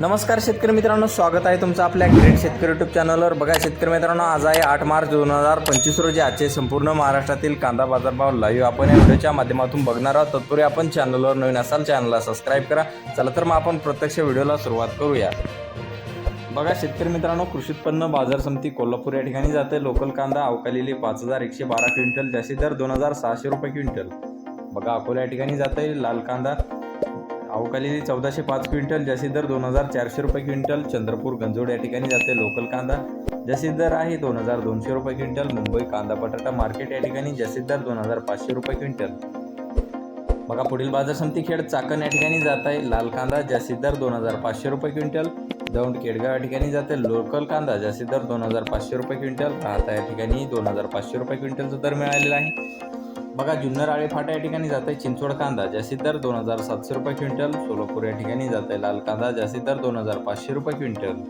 नमस्कार शेतकरी मित्रांनो स्वागत आहे तुमचं आपल्या ग्रेट शेतकरी युट्यूब चॅनलवर बघा शेतकरी मित्रांनो आज आहे आठ मार्च दोन हजार पंचवीस रोजी. आजचे संपूर्ण महाराष्ट्रातील कांदा बाजारभाव लाईव्ह आपण या व्हिडिओच्या माध्यमातून बघणार आहोत. तत्पूर्वी आपण चॅनलवर नवीन असाल चॅनलला सबस्क्राईब करा. चला तर मग आपण प्रत्यक्ष व्हिडिओला सुरुवात करूया. बघा शेतकरी मित्रांनो कृषी उत्पन्न बाजार समिती कोल्हापूर या ठिकाणी जाते. लोकल कांदा अवकालेली पाच हजार एकशे बारा क्विंटल जास्ती दर दोन हजार सहाशे रुपये क्विंटल. बघा अकोला या ठिकाणी जाते. लाल कांदा अवकालेली चौदाशे पाच क्विंटल जास्ती दर दोन हजार चारशे रुपये क्विंटल चंद्रपूर गंजोड या ठिकाणी जाते लोकल कांदा. जास्ती दर आहे दोन हजार दोनशे रुपये क्विंटल मुंबई कांदा बटाटा मार्केट या ठिकाणी जास्ती दर दोन हजार पाचशे रुपये क्विंटल. बघा पुढील बाजार समिती खेड चाकण या ठिकाणी जात आहे. लाल कांदा जास्तीत दर दोन हजार पाचशे रुपये क्विंटल. दौंड केडगाव या ठिकाणी जाते लोकल कांदा जास्तीत दर दोन हजार पाचशे रुपये क्विंटल. राहता या ठिकाणी दोन हजार पाचशे रुपये क्विंटलचा दर मिळालेला आहे. बघा जुन्नर आळे फाटा या ठिकाणी जात आहे चिंचवड कांदा. जास्तीत दर दोन हजार सातशे रुपये क्विंटल. सोलापूर या ठिकाणी जात आहे लाल कांदा. जास्तीत दर दोन हजार पाचशे रुपये क्विंटल.